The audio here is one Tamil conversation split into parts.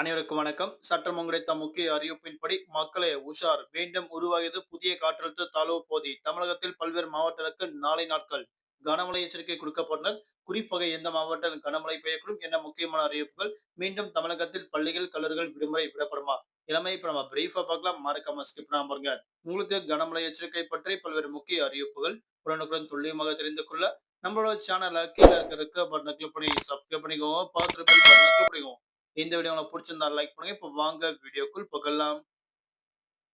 அனைவருக்கும் வணக்கம். சட்டம் கிடைத்த முக்கிய அறிவிப்பின்படி மக்களே உஷார். மீண்டும் உருவாகியது புதிய காற்றழுத்த தாழ்வு போதி தமிழகத்தில் பல்வேறு மாவட்டங்களுக்கு நாளை நாட்கள் கனமழை எச்சரிக்கை கொடுக்கப்பட்டனர். குறிப்பாக எந்த மாவட்டம் கனமழை பெய்யக்கூடும் என முக்கியமான அறிவிப்புகள் மீண்டும் தமிழகத்தில் பள்ளிகள் கல்லூரிகள் விடுமுறை விடப்படுமா? இளமை இப்ப நம்ம பிரீஃபா பார்க்கலாம். மறக்காம ஸ்கிப் பண்ணாம பாருங்க. உங்களுக்கு கனமழை எச்சரிக்கை பற்றி பல்வேறு முக்கிய அறிவிப்புகள் உடனுக்குடன் துல்லியமாக தெரிந்து கொள்ள நம்மளோட சேனலை கீழே இருக்க பட்டனை கிளிக் பண்ணி சப்ஸ்கிரைப் பண்ணிக்கோங்க. பார்த்துட்டு பண்ணிக்கோங்க. இந்த வீடியோ உங்களுக்கு பிடிச்சிருந்தா லைக் பண்ணுங்க. இப்போ வாங்க வீடியோக்குள் புகழலாம்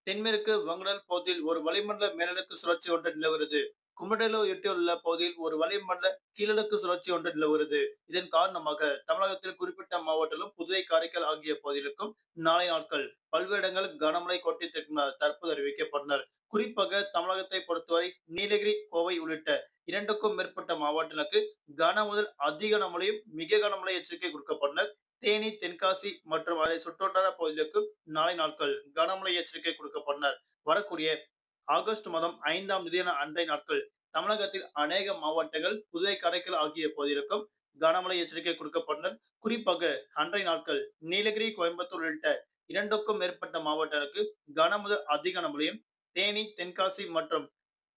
தென்மேற்கு வங்கடல் பகுதியில் ஒரு வளிமண்டல மேலடுக்கு சுழற்சி ஒன்று நிலவுகிறது. குமடலோ எட்டியுள்ள பகுதியில் ஒரு வளிமண்டல கீழடுக்கு சுழற்சி ஒன்று நிலவுகிறது. இதன் காரணமாக தமிழகத்தில் குறிப்பிட்ட மாவட்டத்திலும் புதுவை காரைக்கால் ஆகிய பகுதிகளுக்கும் நாளை நாட்கள் பல்வேறு இடங்கள் கனமழை கொட்டி தற்போது அறிவிக்கப்பட்டனர் குறிப்பாக தமிழகத்தை பொறுத்தவரை நீலகிரி கோவை உள்ளிட்ட இரண்டுக்கும் மேற்பட்ட மாவட்டங்களுக்கு கன முதல் அதிக கனமழையும் மிக கனமழை எச்சரிக்கை கொடுக்கப்பட்டனர் தேனி தென்காசி மற்றும் அதை சுற்றுவட்டார பகுதிகளுக்கு நாளை நாட்கள் கனமழை எச்சரிக்கை கொடுக்கப்பட்டனர். வரக்கூடிய ஆகஸ்ட் மாதம் ஐந்தாம் தேதியான அன்றைய நாட்கள் தமிழகத்தில் அநேக மாவட்டங்கள் புதுவை கரைக்கல் ஆகிய பகுதிகளுக்கும் கனமழை எச்சரிக்கை கொடுக்கப்பட்டனர். குறிப்பாக அன்றைய நாட்கள் நீலகிரி கோயம்புத்தூர் உள்ளிட்ட இரண்டுக்கும் மேற்பட்ட மாவட்டங்களுக்கு கனமுதல் அதிக கனமழையும் தேனி தென்காசி மற்றும்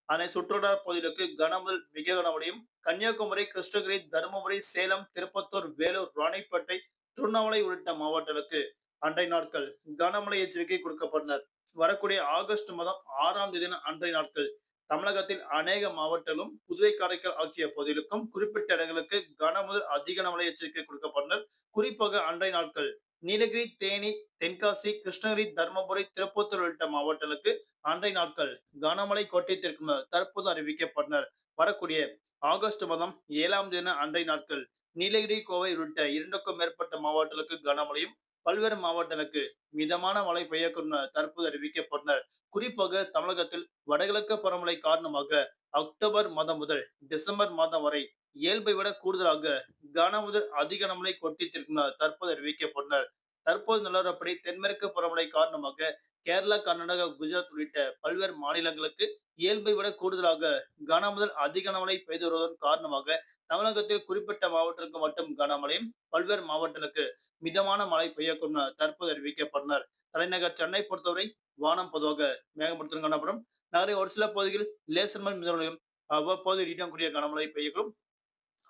அதனை சுற்றுலா பகுதிகளுக்கு கனமுதல் மிக கனமழையும் கன்னியாகுமரி கிருஷ்ணகிரி தருமபுரி சேலம் திருப்பத்தூர் வேலூர் ராணிப்பேட்டை திருவண்ணாமலை உள்ளிட்ட மாவட்டங்களுக்கு அன்றைய நாட்கள் கனமழை எச்சரிக்கை கொடுக்கப்பட்டனர். வரக்கூடிய ஆகஸ்ட் மாதம் ஆறாம் தேதி அன்றைய நாட்கள் தமிழகத்தில் அநேக மாவட்டங்களும் புதுவை காரைக்கால் ஆகிய பகுதிகளுக்கும் குறிப்பிட்ட இடங்களுக்கு கனமுதல் அதிக கனமழை எச்சரிக்கை கொடுக்கப்பட்டனர். குறிப்பாக அன்றைய நாட்கள் நீலகிரி தேனி தென்காசி கிருஷ்ணகிரி தர்மபுரி திருப்பத்தூர் உள்ளிட்ட மாவட்டங்களுக்கு அன்றைய நாட்கள் கனமழை கோட்டத்திற்கு தற்போது அறிவிக்கப்பட்டனர். வரக்கூடிய ஆகஸ்ட் மாதம் ஏழாம் தேதி அன்றைய நாட்கள் நீலகிரி கோவை உள்ளிட்ட இரண்டுக்கும் மேற்பட்ட மாவட்டங்களுக்கு கனமழையும் பல்வேறு மாவட்டங்களுக்கு மிதமான மழை பெய்யக்கூடும் தற்போது அறிவிக்கப்பட்டனர் குறிப்பாக தமிழகத்தில் வடகிழக்கு பருவமழை காரணமாக அக்டோபர் மாதம் முதல் டிசம்பர் மாதம் வரை இயல்பை விட கூடுதலாக கன முதல் அதிக கனமழை கொட்டித்திருக்கும் தற்போது அறிவிக்கப்பட்டனர் தற்போது நிலவரப்படி தென்மேற்கு பருவமழை காரணமாக கேரளா கர்நாடகா குஜராத் உள்ளிட்ட பல்வேறு மாநிலங்களுக்கு இயல்பை விட கூடுதலாக கன முதல் அதிக கனமழை பெய்து வருவதன் காரணமாக தமிழகத்தில் குறிப்பிட்ட மாவட்டத்திற்கு மட்டும் கனமழையும் பல்வேறு மாவட்டங்களுக்கு மிதமான மழை பெய்யக்கூடும் தற்போது அறிவிக்கப்பட்டனர் தலைநகர் சென்னை பொறுத்தவரை வானம் பொதுவாக மேகப்படுத்தும் காணப்படும். நகரின் ஒரு சில பகுதிகளில் லேசர் மண் மிதமலையும் அவ்வப்போது இடிக்கக்கூடிய கனமழை பெய்யக்கூடும்.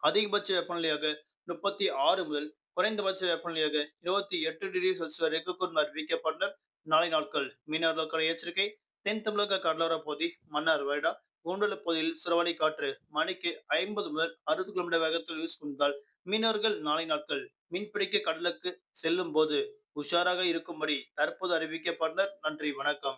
அதிகபட்ச வெப்பநிலையாக முப்பத்தி ஆறு முதல் குறைந்தபட்ச வெப்பநிலையாக இருபத்தி எட்டு டிகிரி செல்சியஸ் வரைக்கும் அறிவிக்கப்பட்டனர் நாளை நாட்கள் மீனவர்களுக்கான எச்சரிக்கை. தென் தமிழக கடலோர பகுதி மன்னார் வருடா கூண்டல பகுதியில் சுறவழி காற்று மணிக்கு ஐம்பது முதல் அறுபது கிலோமீட்டர் வேகத்தில் வீசுகின்றால் மீனவர்கள் நாளை நாட்கள் மீன்பிடிக்க கடலுக்கு செல்லும் போது உஷாராக இருக்கும்படி தற்போது அறிவிக்கப்பட்டனர் நன்றி வணக்கம்.